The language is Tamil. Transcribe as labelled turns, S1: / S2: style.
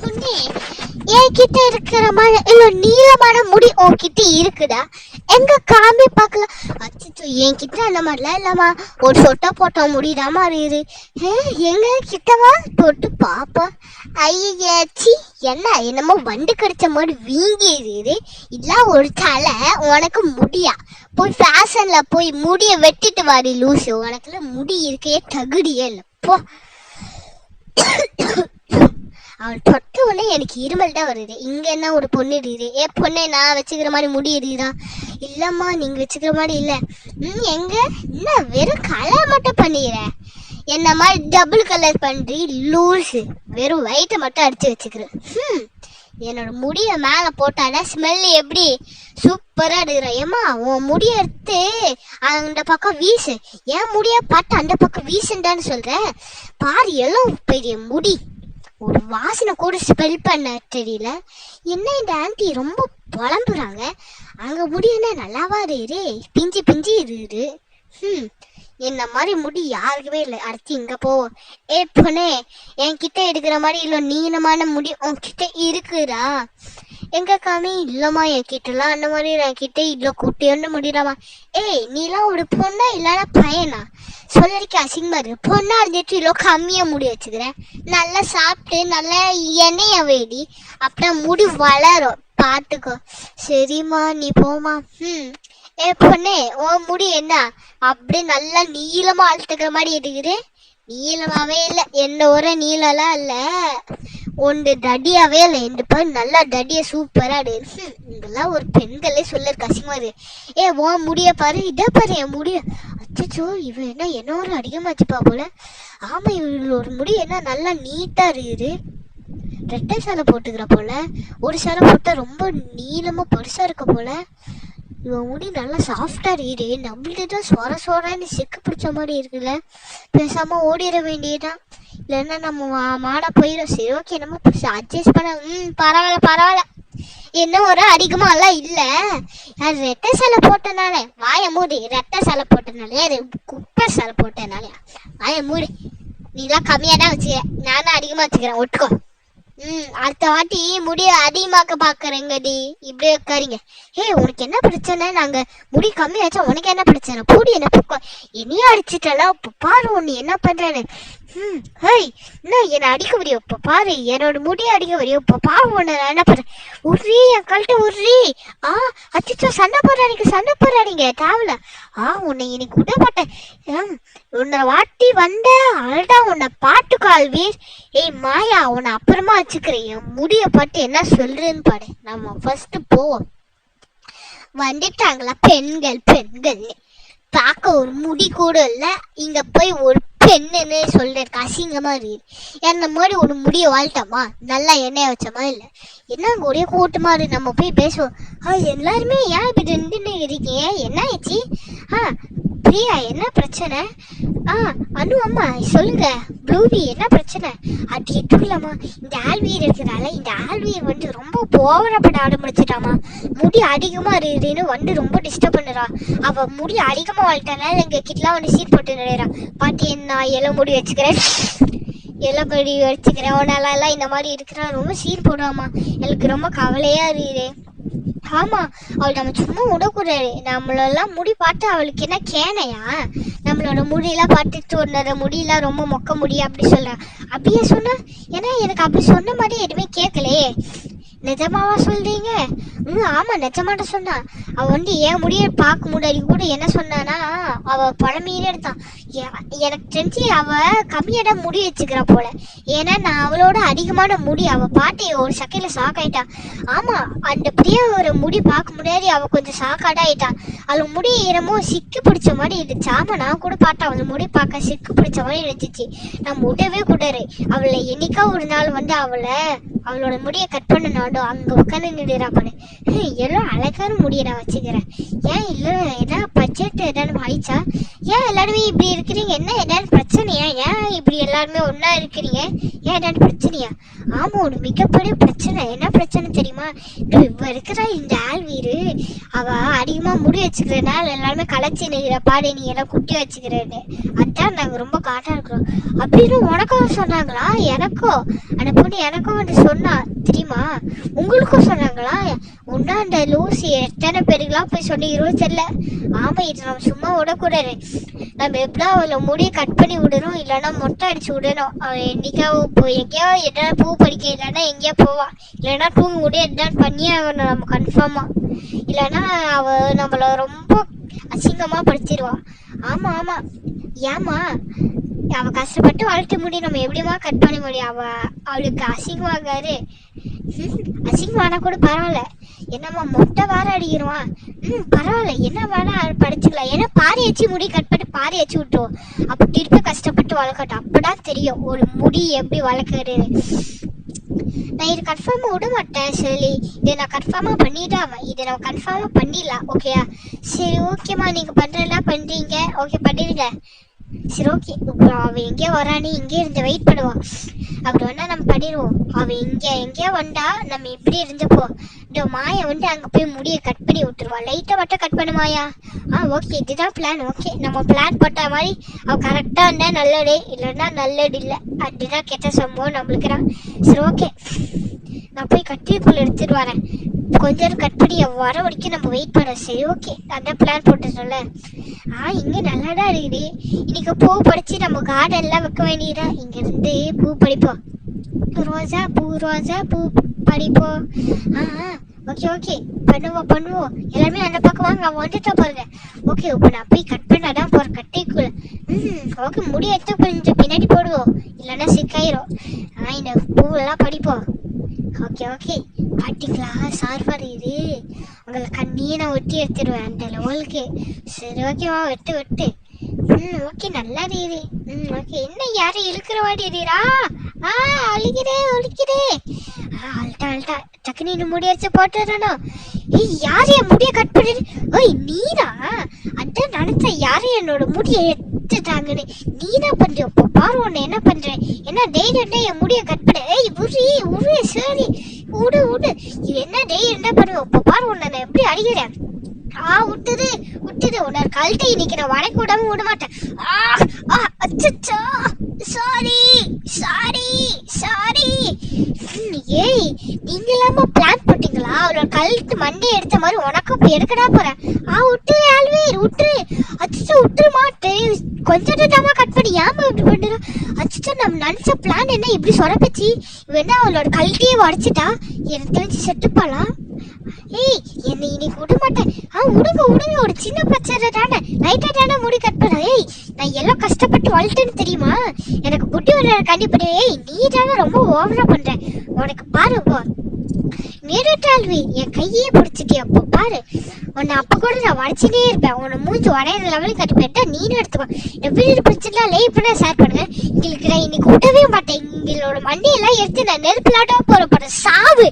S1: பொண்ணே என்கிட்ட இருக்கிற மாதிரி இல்ல நீளமான முடி உன்கிட்ட இருக்குதா? எங்க காமி பார்க்கலாம் அச்சோ என்கிட்ட அந்த மாதிரிலாம் இல்லம்மா. ஒரு சொட்டை போட்ட முடிதான் மாதிரி இரு. எங்க கிட்டவா? தொட்டு பாப்பா. ஐயாச்சி என்ன என்னமோ வண்டு கடிச்ச மாதிரி வீங்கிடுது இரு இதெல்லாம் ஒரு தலை உனக்கு முடியா? போய் ஃபேஷன்ல போய் முடிய வெட்டிட்டு வாடி லூசு. உனக்குல முடி இருக்கே தகுதியே இல்லை. போ. அவள் தொட்ட உடனே எனக்கு இருமல் தான் வருது. இங்க என்ன ஒரு பொண்ணு இருக்குது? ஏ பொண்ணை நான் வச்சுக்கிற மாதிரி முடி இருக்குதா இல்லம்மா நீங்க வச்சுக்கிற மாதிரி இல்ல. ம் எங்க? என்ன வெறும் கலர் மட்டும் பண்ணிக்கிற? என்ன மாதிரி டபுள் கலர் பண்றி? லூஸு வெறும் ஒயிட்டை மட்டும் அடிச்சு வச்சுக்கிறேன் ம். என்னோட முடியை மேலே போட்டால ஸ்மெல் எப்படி சூப்பராக எடுக்கிற ஏமா உன் முடிய எடுத்து அந்த பக்கம் வீசு. ஏன் முடியா பார்த்து அந்த பக்கம் வீசுண்டான்னு சொல்கிறேன் பாரு எல்லாம் பெரிய முடி. ஒரு வாசனை கூட ஸ்பெல் பண்ண தெரியல. என்ன இந்த ஆன்ட்டி ரொம்ப புலம்புறாங்க? அங்கே முடி என்ன நல்லாவா இரு பிஞ்சு பிஞ்சு இரு ம் என்ன மாதிரி முடி யாருக்குமே இல்லை. அடுத்து இங்க போ. ஏ பொண்ணே என்கிட்ட எடுக்கிற மாதிரி இல்லை. நீளமான முடி உன்கிட்ட இருக்குதா எங்க காமி? இல்லம்மா என்கிட்டலாம் அந்த மாதிரி என்கிட்ட இல்லை. குட்டியோன்னு முடியலாமா ஏய் நீலாம் ஒரு பொண்ணா இல்லைன்னா பையனா? சொல்லடிக்க அசிங்கமா இருக்கு. பொண்ணா இருந்துட்டு இவ்வளோ கம்மியா முடி வச்சுக்கிறேன். நல்லா சாப்பிட்டு நல்லா எண்ணெய வேடி. அப்புறம் முடி வளரும். பார்த்துக்கோ. சரிம்மா நீ போமா ம். ஏ பொண்ணே உன் முடி என்ன? அப்படியே நல்லா நீளமா அழுத்துக்கிற மாதிரி இருக்குது. நீளமாவே இல்லை. என்ன ஒரு நீளம்லாம் இல்லை. ஒன்று தடியாவே இல்லை. ரெண்டு பாரு நல்லா தடியை சூப்பராக இருக்கு. இதெல்லாம் ஒரு பெண்களே சொல்ல கசிமாரு. ஏ உன் முடிய பாரு. இதை பாரு என் முடிய. அச்சோ இவன் என்ன என்ன ஒரு அதிகமாச்சுப்பா போல. ஆமாம் இவள் ஒரு முடி என்ன நல்லா நீட்டாக இருக்குது. ரெட்டை சேலை போட்டுக்கிற போல. ஒரு சேலை போட்டால் ரொம்ப நீளமாக பெருசாக இருக்க போல. இவன் முடி நல்லா சாஃப்டா இருக்குது நம்மளுக்கு தான் சொர சொரன்னு செக்கு பிடிச்ச மாதிரி இருக்குல்ல. பேசாம ஓடிட வேண்டியதுதான். இல்லைன்னா நம்ம மாட போயிடும் சரி ஓகே நம்ம அட்ஜஸ்ட் பண்ண ம் பரவாயில்ல பரவாயில்ல. என்ன ஒரு அதிகமாலாம் இல்லை. அது ரெட்டை சிலை போட்டனாலே வாய மூடி. ரெட்டை சலை போட்டனாலே அது குப்பை சிலை போட்டனாலே வாய மூடி. நீ தான் கம்மியாக தான் வச்சுக்க. நானும் அதிகமாக வச்சுக்கிறேன். ஒட்டுக்கோ. ம் அடுத்த வாட்டி முடிய அதிகமாக்க பாக்குறேங்கடி இப்படியே உட்காரிங்க. ஹே உனக்கு என்ன பிரச்சனை? நாங்க முடி கம்மியாச்சா? உனக்கு என்ன பிரச்சனை? பூடி என்ன பக்கம் என்னையும் அடிச்சிட்டல. இப்ப பாரு உன்னை என்ன பண்றேன்னு. ம் ஹேய் என்ன என்னை அடிக்க முடியும் இப்ப பாரு என்னோட முடி அடிக்க முடியும் இப்ப பாரு உன்னை நான் என்ன பண்றேன் உர்ரி என் கழட்டு உர்ரி ஆ அச்சோ சண்டை போடுறாடிங்க சண்டை போடுறாடிங்க தேவல ஆ உன்னை இன்னைக்கு விட மாட்டேன் உன்னை வாட்டி வந்த அழடா உன்னை பாட்டு கால்வீர் ஏய் மாயா உன்னை அப்புறமா வச்சுக்கிறேன். என் முடிய பார்த்து என்ன சொல்றேன்னு பாடு நம்ம ஃபர்ஸ்ட் போவோம். வந்துட்டாங்களா பெண்கள் பெண்கள். பார்க்க ஒரு முடி கூட இல்ல. இங்க போய் ஒரு பெண்ணுன்னு சொல்றதுக்கு அசிங்கமா இருக்கு என்ன மாதிரி ஒரு முடிய வாழ்த்தமா நல்லா எண்ணெய் வச்சோமா இல்ல. என்ன ஒரே கூட்டமா இருக்கு? நம்ம போய் பேசுவோம். எல்லாருமே ஏன் இப்படி நின்றுன்னு இருக்கீங்க? என்ன ஆயிடுச்சு பிரியா என்ன பிரச்சனை? ஆ அனு அம்மா சொல்லுங்க. ப்ளூவி என்ன பிரச்சனை? அது எதுவும் இல்லாமா இந்த ஆல்வியர் இருக்கிறால இந்த ஆல்வியர் வந்து ரொம்ப போவரப்பட ஆரம்பிச்சிட்டாமா முடி அதிகமாக இருக்குதுன்னு வந்து ரொம்ப டிஸ்டர்ப் பண்ணுறா. அவள் முடி அதிகமாக வளர்த்தனால எங்கள் கிட்டலாம் வந்து சீட் போட்டு நினைறா பாட்டி என்ன இலை முடி வச்சுக்கிறேன். இலைப்படி வச்சுக்கிறேன். உன்னால இந்த மாதிரி இருக்கிறா ரொம்ப சீர் போடுவாமா எனக்கு ரொம்ப கவலையாக இருக்குது ஆமா அவள் நம்ம சும்மா விடக்கூடாது. நம்மளெல்லாம் முடி பார்த்து அவளுக்கு என்ன கேனையா? நம்மளோட முடியெல்லாம் பார்த்துட்டு உன்னோட முடியெல்லாம் ரொம்ப மொக்க முடி அப்படி சொல்றா. அப்படியே சொன்னா? ஏன்னா எனக்கு அப்படி சொன்ன மாதிரி எதுவுமே கேட்கலையே. நிஜமாவா சொல்றீங்க? ம் ஆமா நிஜமாட்ட சொன்னா. அவ வந்து என் முடிய பார்க்க முடியாது கூட என்ன சொன்னானா அவ பழமையிலே எடுத்தான் எனக்கு தெரிஞ்சு அவ கம்மியான முடி வச்சுக்கிறா போல. ஏன்னா நான் அவளோட அதிகமான முடி அவ பாட்டி ஒரு சக்கையில ஷாக் ஆயிட்டா. ஆமா அந்த பிரியாவோட முடி பார்க்க முன்னாடி அவ கொஞ்சம் ஷாக்காடா ஆயிட்டா. அவள் முடி ஈரமோ சிக்கு பிடிச்ச மாதிரி இருந்துச்சு. ஆமா நான் கூட பார்த்தேன். அவள் முடி பார்க்க சிக்கு பிடிச்ச மாதிரி இருந்துச்சு. நான் முடவே கூடாரு அவளை என்னைக்கா ஒரு நாள் வந்து அவளை அவளோட முடியை கட் பண்ண நாடும் அங்கே உட்காந்து நின்றுறா பாரு. எல்லாம் அழகான முடியை நான் வச்சுக்கிறேன். ஏன் இல்லை ஏதாவது பட்ஜெட் ஏதாவது ஆயிடுச்சா ஏன் எல்லாருமே இப்படி இருக்கிறீங்க. என்ன ஏதாவது பிரச்சனையா? ஏன் இப்படி எல்லாருமே ஒன்றா இருக்கிறீங்க? ஏன் ஏதாவது பிரச்சனையா? ஆமாம் ஒரு மிகப்பெரிய பிரச்சனை. என்ன பிரச்சனை தெரியுமா? இப்போ இவ இருக்கிறா இந்த ஆள்வீரு அவ அதிகமாக முடி வச்சுக்கிறனால எல்லாருமே களைச்சி நிற்கிற பாடு நீ எல்லாம் குட்டி வச்சுக்கிறேன்னு. அதான் நாங்கள் ரொம்ப காட்டாக இருக்கிறோம். அப்படின்னு உனக்கும் சொன்னாங்களா? எனக்கும் அந்த பொண்ணு எனக்கும் வந்து சொன்னா தெரியுமா? உங்களுக்கும் சொன்னாங்களா? ஒன்றா அந்த லூசி எத்தனை பேருக்குலாம் போய் சொல்லி இருபது தெரியல. ஆமா இது நம்ம சும்மா விடக்கூடாது. நம்ம எப்படா அவளை முடியை கட் பண்ணி விடணும் இல்லைன்னா மொட்டை அடிச்சு விடணும். அவன் என்னைக்காவது போய் எங்கேயோ எதாவது பூ படிக்க இல்லைன்னா எங்கேயோ போவா இல்லைன்னா தூங்க முடிய எதாவது பண்ணியே ஆகணும் நம்ம கன்ஃபார்மாக இல்லைன்னா அவள் நம்மளை ரொம்ப அசிங்கமாக படுத்திடுவா ஆமாம் ஆமாம் ஏமா அவள் கஷ்டப்பட்டு வளர்த்த முடியும் நம்ம எப்படிமா கட் பண்ண முடியும்? அவள் அவளுக்கு அசிங்கமாகாரு அசிங்கமானா கூட பரவாயில்ல. என்னம்மா மொட்டை வார அடிக்கிறோம். ம் பரவாயில்ல என்ன வேணா படிச்சுக்கலாம். ஏன்னா பாரி வச்சு முடி கட் பண்ணி பாரி வச்சு விட்டுருவோம் அப்போ திருப்பி கஷ்டப்பட்டு வளர்க்கட்டும். அப்பதான் தெரியும். ஒரு முடி எப்படி வளர்க்குறது. நான் இது கன்ஃபார்மாக விட மாட்டேன் சரி இதை நான் கன்ஃபார்மாக பண்ணிடாம இதை நான் கன்ஃபார்மாக பண்ணிடலாம் ஓகேயா சரி ஓகேம்மா நீங்கள் பண்ணுறதுலாம் பண்ணுறீங்க ஓகே பண்ணிடுங்க. சரி ஓகே இப்போ அவள் எங்கேயோ வரானே இங்கே இருந்து வெயிட் பண்ணுவான் அப்படி வேணா நம்ம பண்ணிடுவோம். அவள் எங்கே எங்கேயோ வந்தா நம்ம இப்படி இருந்துப்போம் இந்த மாயா வந்து அங்கே போய் முடியை கட் பண்ணி விட்டுருவா. லைட்டை மட்டும் கட் பண்ணு மாயா. ஆ ஓகே இதுதான் பிளான் ஓகே நம்ம பிளான் போட்ட மாதிரி அவள் கரெக்டாக இருந்தால் நல்லது. இல்லைன்னா நல்லது இல்லை. அதுதான் கெட்ட சம்பவம் நம்மளுக்குறான் சரி ஓகே நான் போய் கட்டில் எடுத்துட்டு வரேன். கொஞ்ச நேரம் கட் பண்ணி வர வரைக்கும் நம்ம வெயிட் பண்ண சரி ஓகே அதான் பிளான் போட்டுட்டோம்ல ஆ இங்கே நல்லா தான் இருக்குது. இன்னைக்கு பூ பறிச்சு நம்ம கார்டன்லாம் வைக்க வேண்டியதா? இங்கேருந்து பூ பறிப்போம். ரோஜா பூ ரோஜா பூ பறிப்போம். ஆ ஓகே ஓகே பண்ணுவோம் பண்ணுவோம். எல்லாருமே அந்த பக்கம் வாங்க அவன் வந்துட்டோம் பாருங்க. ஓகே இப்போ நான் போய் கட் பண்ணாதான் போகிறேன் கட்டைக்குள்ள. ம் ஓகே முடி எடுத்து கொஞ்சம் பின்னாடி போடுவோம். இல்லைன்னா சிக்காயிரும் ஆ இந்த பூவெல்லாம் படிப்போம் ஓகே ஓகே பாட்டிக்கலாம் சார் இது உங்களை கண்ணியே நான் ஒட்டி எடுத்துருவேன் அந்த லெவலுக்கு சரி ஓகேவா வெட்டு வெட்டு. ம் ஓகே நல்லா ரீதி ம் ஓகே என்ன யாரும் இழுக்கிற வாடி ரீரா ஆ அழிக்கிறே ஒழிக்கிறே ஆ அல்ட்டா அல்ட்டா டக்குனு இன்னும் முடி அடிச்சு போட்டுறானோ. ஏய் யார் என் முடியை கட் பண்ணிடு ஓய் நீனா அதான் நினைச்ச யார் என்னோட முடியை எடுத்துட்டாங்கன்னு. தான் பண்ற இப்போ பாரு உன்னை என்ன பண்றேன்? என்ன டெய்லி என் முடியை கட் பண்ண? ஏய் உரி உரு சரி. விடு விடு இது என்ன டெய்லி என்ன பண்ணுவோம் இப்போ பாரு உன்னை நான் எப்படி அடிக்கிறேன்? ஆ விட்டுது விட்டுது உன்னை கழட்டி இன்னைக்கு நான் வடக்கு விடாம விட மாட்டேன். ஆ அச்சச்சா. சாரி சாரி சாரி ஏய் நீங்க பிளான் போட்டீங்களா? அவளோட கழுத்து மண்டை எடுத்த மாதிரி உனக்கும் இப்போ எடுக்கடா போறேன். ஆ விட்டுரு ஆல்வீர் விட்டுரு அச்சு விட்டுரு மாட்டு கொஞ்சம் தாமா கட் பண்ணி ஏமா இப்படி பண்ணுற அச்சு நம்ம நினச்ச பிளான் என்ன இப்படி சொரப்பிச்சு? இவன் என்ன அவளோட கழுத்தையே உடச்சிட்டா? எனக்கு தெரிஞ்சு செட்டுப்பாளா ஏய் என்னை இன்னைக்கு விட மாட்டேன் ஆ விடுங்க விடுங்க ஒரு சின்ன பச்சை தானே. லைட்டாக தானே முடி கட் பண்ண ஏய் நான் எல்லாம் கஷ்டப்பட்டு வளர்த்தேன்னு தெரியுமா? எனக்கு குட்டி வர கண்டிப்பா. ஏய் நீ தானே ரொம்ப ஓவரா பண்ற. உனக்கு பாரு போ. நேரட்டால்வி என் கையே பிடிச்சிட்டி அப்போ பாரு. உன்னை அப்போ கூட நான் வளைச்சிட்டே இருப்பேன். உன்னை மூஞ்சி உடையிற லெவலுக்கு கட்டி போயிட்டா நீனும் எடுத்துக்கோ. இந்த வீடு பிடிச்சிட்டா லைவ் பண்ண ஷேர் பண்ணுங்க. எங்களுக்கு நான் இன்னைக்கு விடவே மாட்டேன். எங்களோட மண்டையெல்லாம் எடுத்து நான் நெருப்புலாட்டா போகிற போறேன். சாவு.